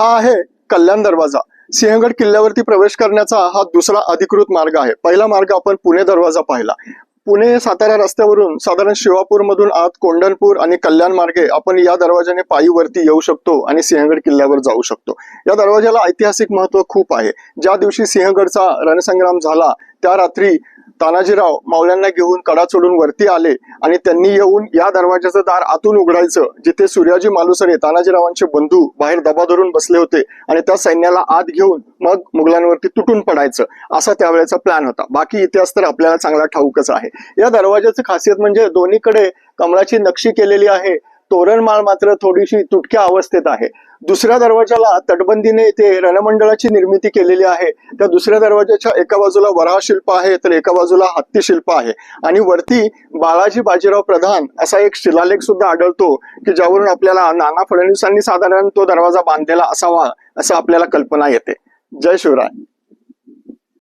हा आहे कल्याण दरवाजा. सिंहगड किल्ल्यावरती प्रवेश करण्याचा हा दुसरा अधिकृत मार्ग आहे. पहिला मार्ग आपण पुणे दरवाजा पाहिला. पुणे सातारा रस्त्यावरून साधारण शिवापूर मधून आत कोंढणपूर आणि कल्याण मार्गे आपण या दरवाजाने पायीवरती येऊ शकतो आणि सिंहगड किल्ल्यावर जाऊ शकतो. या दरवाजाला ऐतिहासिक महत्त्व खूप आहे. ज्या दिवशी सिंहगडचा रणसंग्राम झाला त्या रात्री तानाजीराव मावळ्यांना घेऊन कडा चढून वरती आले आणि त्यांनी येऊन या दरवाजाचं दार आतून उघडायचं जिथे सूर्याजी मालुसरे तानाजीरावांचे बंधू बाहेर दबा धरून बसले होते आणि त्या सैन्याला आत घेऊन मग मुघलांवरती तुटून पडायचं असा त्यावेळेचा प्लॅन होता. बाकी इतिहास तर आपल्याला चांगला ठाऊकच आहे. या दरवाजाची खासियत म्हणजे दोन्हीकडे कमळाची नक्षी केलेली आहे. तोरणमाळ मात्र थोडीशी तुटक्या अवस्थेत आहे. दुसऱ्या दरवाजाला तटबंदीने इथे रणमंडळाची निर्मिती केलेली आहे. त्या दुसऱ्या दरवाजाच्या एका बाजूला वराह शिल्प आहे तर एका बाजूला हत्ती शिल्प आहे. आणि वरती बाळाजी बाजीराव प्रधान असा एक शिलालेख सुद्धा आढळतो की ज्यावरून आपल्याला नाना फडणवीसांनी साधारण तो दरवाजा बांधलेला असावा असं आपल्याला कल्पना येते. जय शिवराय.